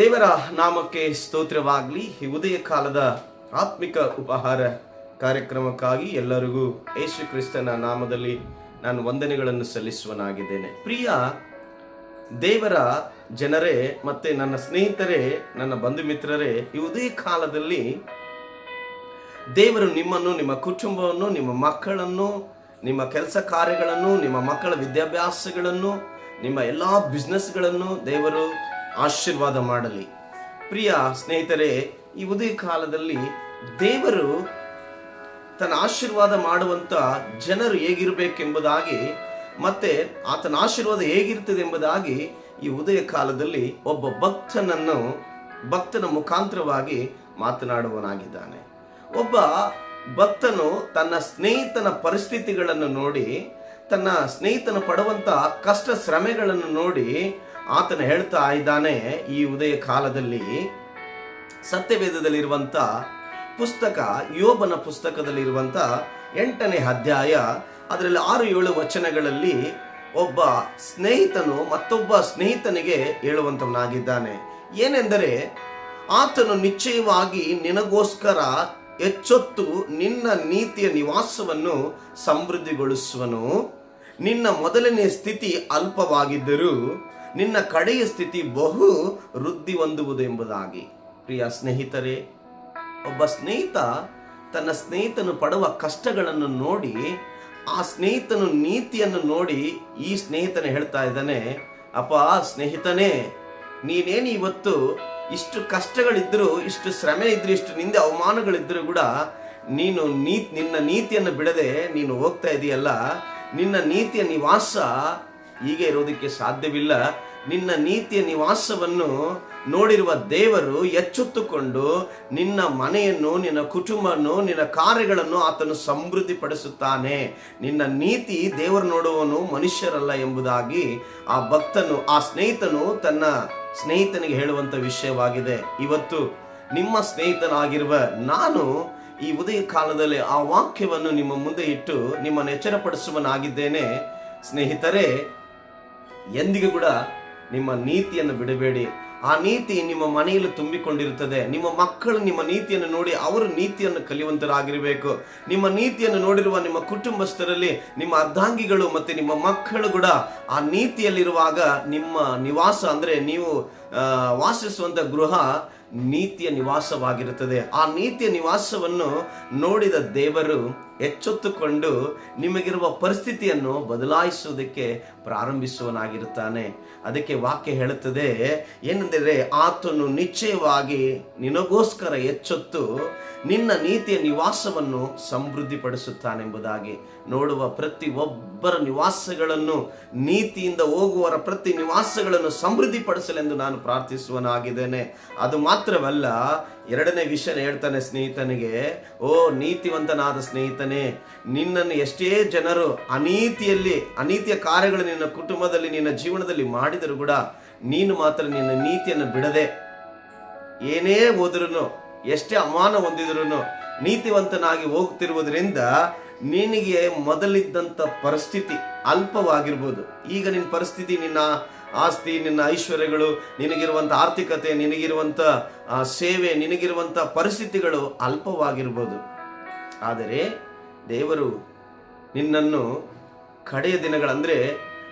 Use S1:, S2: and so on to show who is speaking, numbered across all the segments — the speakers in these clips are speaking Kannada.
S1: ದೇವರ ನಾಮಕ್ಕೆ ಸ್ತೋತ್ರವಾಗಲಿ. ಈ ಉದಯ ಕಾಲದ ಆತ್ಮಿಕ ಉಪಹಾರ ಕಾರ್ಯಕ್ರಮಕ್ಕಾಗಿ ಎಲ್ಲರಿಗೂ ಯೇಸು ಕ್ರಿಸ್ತನ ನಾಮದಲ್ಲಿ ನಾನು ವಂದನೆಗಳನ್ನು ಸಲ್ಲಿಸುವನಾಗಿದ್ದೇನೆ. ಪ್ರಿಯ ದೇವರ ಜನರೇ ಮತ್ತೆ ನನ್ನ ಸ್ನೇಹಿತರೇ, ನನ್ನ ಬಂಧು ಮಿತ್ರರೇ ಈ ಉದಯ ಕಾಲದಲ್ಲಿ ದೇವರು ನಿಮ್ಮನ್ನು, ನಿಮ್ಮ ಕುಟುಂಬವನ್ನು, ನಿಮ್ಮ ಮಕ್ಕಳನ್ನು, ನಿಮ್ಮ ಕೆಲಸ ಕಾರ್ಯಗಳನ್ನು, ನಿಮ್ಮ ಮಕ್ಕಳ ವಿದ್ಯಾಭ್ಯಾಸಗಳನ್ನು, ನಿಮ್ಮ ಎಲ್ಲ ಬಿಸ್ನೆಸ್ಗಳನ್ನು ದೇವರು ಆಶೀರ್ವಾದ ಮಾಡಲಿ. ಪ್ರಿಯ ಸ್ನೇಹಿತರೆ, ಈ ಉದಯ ಕಾಲದಲ್ಲಿ ದೇವರು ತನ್ನ ಆಶೀರ್ವಾದ ಮಾಡುವಂತ ಜನರು ಹೇಗಿರಬೇಕೆಂಬುದಾಗಿ ಮತ್ತೆ ಆತನ ಆಶೀರ್ವಾದ ಹೇಗಿರ್ತದೆ ಎಂಬುದಾಗಿ ಈ ಉದಯ ಕಾಲದಲ್ಲಿ ಒಬ್ಬ ಭಕ್ತನನ್ನು, ಭಕ್ತನ ಮುಖಾಂತರವಾಗಿ ಮಾತನಾಡುವನಾಗಿದ್ದಾನೆ ಒಬ್ಬ ಭಕ್ತನು ತನ್ನ ಸ್ನೇಹಿತನ ಪರಿಸ್ಥಿತಿಗಳನ್ನು ನೋಡಿ, ತನ್ನ ಸ್ನೇಹಿತನು ಪಡುವಂಥ ಕಷ್ಟ ಶ್ರಮೆಗಳನ್ನು ನೋಡಿ ಆತನ ಹೇಳ್ತಾ ಇದ್ದಾನೆ ಈ ಉದಯ ಕಾಲದಲ್ಲಿ ಸತ್ಯವೇದದಲ್ಲಿರುವಂತ ಪುಸ್ತಕ, ಯೋಬನ ಪುಸ್ತಕದಲ್ಲಿರುವಂತ ಎಂಟನೇ ಅಧ್ಯಾಯ, ಅದರಲ್ಲಿ ಆರು ಏಳು ವಚನಗಳಲ್ಲಿ ಒಬ್ಬ ಸ್ನೇಹಿತನು ಮತ್ತೊಬ್ಬ ಸ್ನೇಹಿತನಿಗೆ ಹೇಳುವಂತವನಾಗಿದ್ದಾನೆ. ಏನೆಂದರೆ, ಆತನು ನಿಶ್ಚಯವಾಗಿ ನಿನಗೋಸ್ಕರ ಎಚ್ಚೊತ್ತು ನಿನ್ನ ನೀತಿಯ ನಿವಾಸವನ್ನು ಸಮೃದ್ಧಿಗೊಳಿಸುವನು. ನಿನ್ನ ಮೊದಲನೇ ಸ್ಥಿತಿ ಅಲ್ಪವಾಗಿದ್ದರೂ ನಿನ್ನ ಕಡೆಯ ಸ್ಥಿತಿ ಬಹು ವೃದ್ಧಿ ಹೊಂದುವುದು ಎಂಬುದಾಗಿ. ಪ್ರಿಯ ಸ್ನೇಹಿತರೇ, ಒಬ್ಬ ಸ್ನೇಹಿತ ತನ್ನ ಸ್ನೇಹಿತನು ಪಡುವ ಕಷ್ಟಗಳನ್ನು ನೋಡಿ, ಆ ಸ್ನೇಹಿತನು ನೀತಿಯನ್ನು ನೋಡಿ ಈ ಸ್ನೇಹಿತನ ಹೇಳ್ತಾ ಇದ್ದಾನೆ, ಅಪ್ಪ, ಸ್ನೇಹಿತನೇ, ನೀನೇನು ಇವತ್ತು ಇಷ್ಟು ಕಷ್ಟಗಳಿದ್ರು, ಇಷ್ಟು ಶ್ರಮೆ ಇದ್ರು ಇಷ್ಟು ನಿಂದೆ ಅವಮಾನಗಳಿದ್ರು ಕೂಡ ನೀನು ನೀತ್ ನಿನ್ನ ನೀತಿಯನ್ನು ಬಿಡದೆ ನೀನು ಹೋಗ್ತಾ ಇದೆಯಲ್ಲ, ನಿನ್ನ ನೀತಿಯ ನಿವಾಸ ಹೀಗೆ ಇರೋದಕ್ಕೆ ಸಾಧ್ಯವಿಲ್ಲ. ನಿನ್ನ ನೀತಿಯ ನಿವಾಸವನ್ನು ನೋಡಿರುವ ದೇವರು ಎಚ್ಚೆತ್ತುಕೊಂಡು ನಿನ್ನ ಮನೆಯನ್ನು, ನಿನ್ನ ಕುಟುಂಬವನ್ನು, ನಿನ್ನ ಕಾರ್ಯಗಳನ್ನು ಆತನು ಸಮೃದ್ಧಿಪಡಿಸುತ್ತಾನೆ. ನಿನ್ನ ನೀತಿ ದೇವರು ನೋಡುವವನು ಮನುಷ್ಯರಲ್ಲ ಎಂಬುದಾಗಿ ಆ ಭಕ್ತನು, ಆ ಸ್ನೇಹಿತನು ತನ್ನ ಸ್ನೇಹಿತನಿಗೆ ಹೇಳುವಂತ ವಿಷಯವಾಗಿದೆ. ಇವತ್ತು ನಿಮ್ಮ ಸ್ನೇಹಿತನಾಗಿರುವ ನಾನು ಈ ಉದಯ ಕಾಲದಲ್ಲಿ ಆ ವಾಕ್ಯವನ್ನು ನಿಮ್ಮ ಮುಂದೆ ಇಟ್ಟು ನಿಮ್ಮನ್ನು ಎಚ್ಚರಪಡಿಸುವನಾಗಿದ್ದೇನೆ ಸ್ನೇಹಿತರೆ ಎಂದಿಗೂ ಕೂಡ ನಿಮ್ಮ ನೀತಿಯನ್ನು ಬಿಡಬೇಡಿ. ಆ ನೀತಿ ನಿಮ್ಮ ಮನೆಯಲ್ಲಿ ತುಂಬಿಕೊಂಡಿರುತ್ತದೆ. ನಿಮ್ಮ ಮಕ್ಕಳು ನಿಮ್ಮ ನೀತಿಯನ್ನು ನೋಡಿ ಅವರು ನೀತಿಯನ್ನು ಕಲಿಯುವಂತರಾಗಿರಬೇಕು. ನಿಮ್ಮ ನೀತಿಯನ್ನು ನೋಡಿರುವ ನಿಮ್ಮ ಕುಟುಂಬಸ್ಥರಲ್ಲಿ ನಿಮ್ಮ ಅರ್ಧಾಂಗಿಗಳು ಮತ್ತೆ ನಿಮ್ಮ ಮಕ್ಕಳು ಕೂಡ ಆ ನೀತಿಯಲ್ಲಿರುವಾಗ ನಿಮ್ಮ ನಿವಾಸ ಅಂದ್ರೆ ನೀವು ವಾಸಿಸುವಂಥ ಗೃಹ ನೀತಿಯ ನಿವಾಸವಾಗಿರುತ್ತದೆ. ಆ ನೀತಿಯ ನಿವಾಸವನ್ನು ನೋಡಿದ ದೇವರು ಎಚ್ಚೆತ್ತುಕೊಂಡು ನಿಮಗಿರುವ ಪರಿಸ್ಥಿತಿಯನ್ನು ಬದಲಾಯಿಸುವುದಕ್ಕೆ ಪ್ರಾರಂಭಿಸುವನಾಗಿರುತ್ತಾನೆ. ಅದಕ್ಕೆ ವಾಕ್ಯ ಹೇಳುತ್ತದೆ, ಏನೆಂದರೆ ಆತನು ನಿಶ್ಚಯವಾಗಿ ನಿನಗೋಸ್ಕರ ಎಚ್ಚೊತ್ತು ನಿನ್ನ ನೀತಿಯ ನಿವಾಸವನ್ನು ಸಮೃದ್ಧಿಪಡಿಸುತ್ತಾನೆಂಬುದಾಗಿ. ನೋಡುವ ಪ್ರತಿ ಒಬ್ಬರ ನಿವಾಸಗಳನ್ನು, ನೀತಿಯಿಂದ ಹೋಗುವರ ಪ್ರತಿ ನಿವಾಸಗಳನ್ನು ಸಮೃದ್ಧಿಪಡಿಸಲೆಂದು ನಾನು ಪ್ರಾರ್ಥಿಸುವನಾಗಿದ್ದೇನೆ. ಅದು ಮಾತ್ರವಲ್ಲ, ಎರಡನೇ ವಿಷಯ ಹೇಳ್ತಾನೆ ಸ್ನೇಹಿತನಿಗೆ, ಓ, ನೀತಿವಂತನಾದ ಸ್ನೇಹಿತನೇ, ನಿನ್ನನ್ನು ಎಷ್ಟೇ ಜನರು ಅನೀತಿಯಲ್ಲಿ, ಅನೀತಿಯ ಕಾರ್ಯಗಳು ನಿನ್ನ ಕುಟುಂಬದಲ್ಲಿ, ನಿನ್ನ ಜೀವನದಲ್ಲಿ ಮಾಡಿದರೂ ಕೂಡ, ನೀನು ಮಾತ್ರ ನಿನ್ನ ನೀತಿಯನ್ನು ಬಿಡದೆ, ಏನೇ ಹೋದ್ರೂ ಎಷ್ಟೇ ಅವಮಾನ ಹೊಂದಿದ್ರು ನೀತಿವಂತನಾಗಿ ಹೋಗ್ತಿರುವುದರಿಂದ ನಿನಗೆ ಮೊದಲಿದ್ದಂಥ ಪರಿಸ್ಥಿತಿ ಅಲ್ಪವಾಗಿರ್ಬೋದು. ಈಗ ನಿನ್ನ ಪರಿಸ್ಥಿತಿ ನಿನ್ನ ಆಸ್ತಿ, ನಿನ್ನ ಐಶ್ವರ್ಯಗಳು ನಿನಗಿರುವಂಥ ಆರ್ಥಿಕತೆ ನಿನಗಿರುವಂಥ ಸೇವೆ ನಿನಗಿರುವಂಥ ಪರಿಸ್ಥಿತಿಗಳು ಅಲ್ಪವಾಗಿರ್ಬೋದು. ಆದರೆ ದೇವರು ನಿನ್ನನ್ನು ಕಡೆಯ ದಿನಗಳಂದರೆ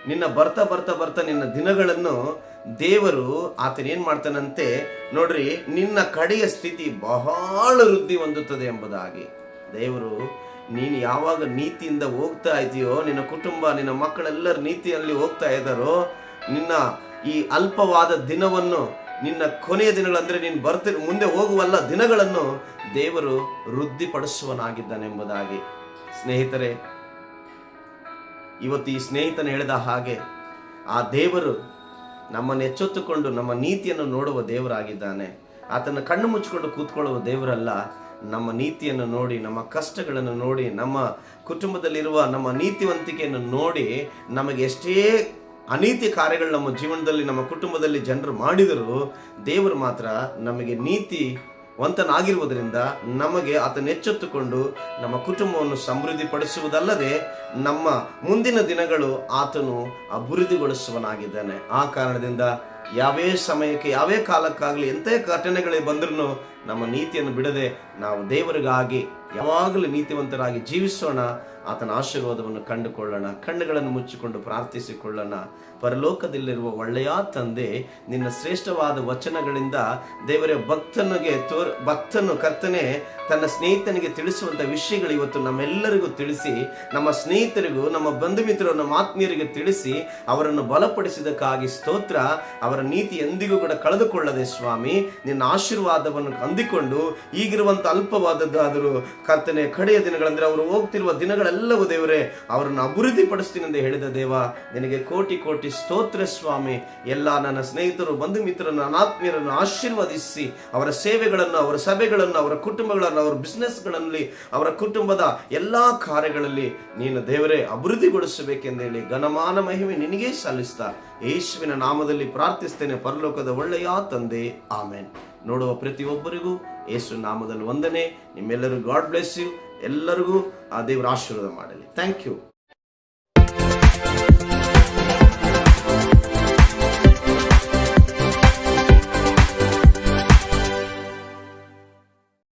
S1: ನಿನ್ನ ಬರ್ತಾ ಬರ್ತಾ ಬರ್ತಾ ನಿನ್ನ ದಿನಗಳನ್ನು ದೇವರು ಆತನೇನು ಮಾಡ್ತಾನಂತೆ, ನೋಡ್ರಿ, ನಿನ್ನ ಕಡೆಯ ಸ್ಥಿತಿ ಬಹಳ ವೃದ್ಧಿ ಹೊಂದುತ್ತದೆ ಎಂಬುದಾಗಿ. ದೇವರು, ನೀನು ಯಾವಾಗ ನೀತಿಯಿಂದ ಹೋಗ್ತಾ ಇದೆಯೋ, ನಿನ್ನ ಕುಟುಂಬ, ನಿನ್ನ ಮಕ್ಕಳೆಲ್ಲರ ನೀತಿಯಲ್ಲಿ ಹೋಗ್ತಾ ಇದ್ದಾರೋ ನಿನ್ನ ಈ ಅಲ್ಪವಾದ ದಿನವನ್ನು ನಿನ್ನ ಕೊನೆಯ ದಿನಗಳಂದರೆ ನೀನು ಬರ್ತಿ ಮುಂದೆ ಹೋಗುವಲ್ಲ ದಿನಗಳನ್ನು ದೇವರು ವೃದ್ಧಿಪಡಿಸುವನಾಗಿದ್ದಾನೆಂಬುದಾಗಿ. ಸ್ನೇಹಿತರೆ, ಇವತ್ತು ಈ ಸ್ನೇಹಿತನ ಹೇಳಿದ ಹಾಗೆ ಆ ದೇವರು ನಮ್ಮನ್ನು ಎಚ್ಚೆತ್ತುಕೊಂಡು ನಮ್ಮ ನೀತಿಯನ್ನು ನೋಡುವ ದೇವರಾಗಿದ್ದಾನೆ. ಆತನ ಕಣ್ಣು ಮುಚ್ಚಿಕೊಂಡು ಕೂತ್ಕೊಳ್ಳುವ ದೇವರಲ್ಲ, ನಮ್ಮ ನೀತಿಯನ್ನು ನೋಡಿ, ನಮ್ಮ ಕಷ್ಟಗಳನ್ನು ನೋಡಿ, ನಮ್ಮ ಕುಟುಂಬದಲ್ಲಿರುವ ನಮ್ಮ ನೀತಿವಂತಿಕೆಯನ್ನು ನೋಡಿ ನಮಗೆ ಎಷ್ಟೇ ಅನೀತಿ ಕಾರ್ಯಗಳು ನಮ್ಮ ಜೀವನದಲ್ಲಿ, ನಮ್ಮ ಕುಟುಂಬದಲ್ಲಿ ಜನರು ಮಾಡಿದರೂ ದೇವರು ಮಾತ್ರ ನಮಗೆ ನೀತಿ ವಂತನಾಗಿರುವುದರಿಂದ ನಮಗೆ ಆತನ ಎಚ್ಚೆತ್ತುಕೊಂಡು ನಮ್ಮ ಕುಟುಂಬವನ್ನು ಸಮೃದ್ಧಿಪಡಿಸುವುದಲ್ಲದೆ ನಮ್ಮ ಮುಂದಿನ ದಿನಗಳು ಆತನು ಅಭಿವೃದ್ಧಿಗೊಳಿಸುವನಾಗಿದ್ದಾನೆ ಆ ಕಾರಣದಿಂದ ಯಾವೇ ಸಮಯಕ್ಕೆ, ಯಾವೇ ಕಾಲಕ್ಕಾಗಲಿ ಎಂಥ ಘಟನೆಗಳೇ ಬಂದರೂ ನಮ್ಮ ನೀತಿಯನ್ನು ಬಿಡದೆ ನಾವು ದೇವರಿಗಾಗಿ ಯಾವಾಗಲೂ ನೀತಿವಂತರಾಗಿ ಜೀವಿಸೋಣ, ಆತನ ಆಶೀರ್ವಾದವನ್ನು ಕಂಡುಕೊಳ್ಳೋಣ, ಕಣ್ಣುಗಳನ್ನು ಮುಚ್ಚಿಕೊಂಡು ಪ್ರಾರ್ಥಿಸಿಕೊಳ್ಳೋಣ. ಪರಲೋಕದಲ್ಲಿರುವ ಒಳ್ಳೆಯ ತಂದೆ, ನಿನ್ನ ಶ್ರೇಷ್ಠವಾದ ವಚನಗಳಿಂದ ದೇವರ, ಭಕ್ತನಿಗೆ ತೋರ್, ಭಕ್ತನು ಕರ್ತನೆ, ತನ್ನ ಸ್ನೇಹಿತನಿಗೆ ತಿಳಿಸುವಂತ ವಿಷಯಗಳು ಇವತ್ತು ನಮ್ಮೆಲ್ಲರಿಗೂ ತಿಳಿಸಿ, ನಮ್ಮ ಸ್ನೇಹಿತರಿಗೂ, ನಮ್ಮ ಬಂಧು ಮಿತ್ರರು ನಮ್ಮ ಆತ್ಮೀಯರಿಗೆ ತಿಳಿಸಿ, ಅವರನ್ನು ಬಲಪಡಿಸಿದಕ್ಕಾಗಿ ಸ್ತೋತ್ರ, ಅವರ ನೀತಿ ಎಂದಿಗೂ ಕೂಡ ಕಳೆದುಕೊಳ್ಳದೆ ಸ್ವಾಮಿ, ನಿನ್ನ ಆಶೀರ್ವಾದವನ್ನು ಅಂದಿಕೊಂಡು ಈಗಿರುವಂಥ ಅಲ್ಪವಾದದ್ದಾದರೂ ಕರ್ತನೆ, ಕಡೆಯ ದಿನಗಳಂದ್ರೆ ಅವರು ಹೋಗ್ತಿರುವ ದಿನಗಳೆಲ್ಲವೂ ದೇವರೇ, ಅವರನ್ನು ಅಭಿವೃದ್ಧಿ ಪಡಿಸ್ತೀನಿ ಎಂದು ಹೇಳಿದ ದೇವ, ನಿನಗೆ ಕೋಟಿ ಕೋಟಿ ಸ್ತೋತ್ರ ಸ್ವಾಮಿ. ಎಲ್ಲ ನನ್ನ ಸ್ನೇಹಿತರು ಬಂಧು ಮಿತ್ರರನ್ನು ಅನಾತ್ಮೀಯರನ್ನು ಆಶೀರ್ವದಿಸಿ, ಅವರ ಸೇವೆಗಳನ್ನು, ಅವರ ಸಭೆಗಳನ್ನು, ಅವರ ಕುಟುಂಬಗಳನ್ನು, ಅವರ ಬಿಸ್ನೆಸ್ಗಳಲ್ಲಿ ಅವರ ಕುಟುಂಬದ ಎಲ್ಲ ಕಾರ್ಯಗಳಲ್ಲಿ ನೀನು ದೇವರೇ ಅಭಿವೃದ್ಧಿಗೊಳಿಸಬೇಕೆಂದೇಳಿ ಘನಮಾನ ಮಹಿಮೆ ನಿನಗೇ ಸಲ್ಲಿಸ್ತಾ, ಯೇಸುವಿನ ನಾಮದಲ್ಲಿ ಪ್ರಾರ್ಥಿಸ್ತೇನೆ, ಪರಲೋಕದ ಒಳ್ಳೆಯ ತಂದೆ. ಆಮೇನ್. ನೋಡುವ ಪ್ರತಿಯೊಬ್ಬರಿಗೂ ಯೇಸು ನಾಮದಲ್ಲಿ ವಂದನೆ. ನಿಮ್ಮೆಲ್ಲರಿಗೂ ಗಾಡ್ ಬ್ಲೆಸ್ ಯು. ಎಲ್ಲರಿಗೂ ಆ ದೇವರ ಆಶೀರ್ವಾದ ಮಾಡಲಿ. Thank you.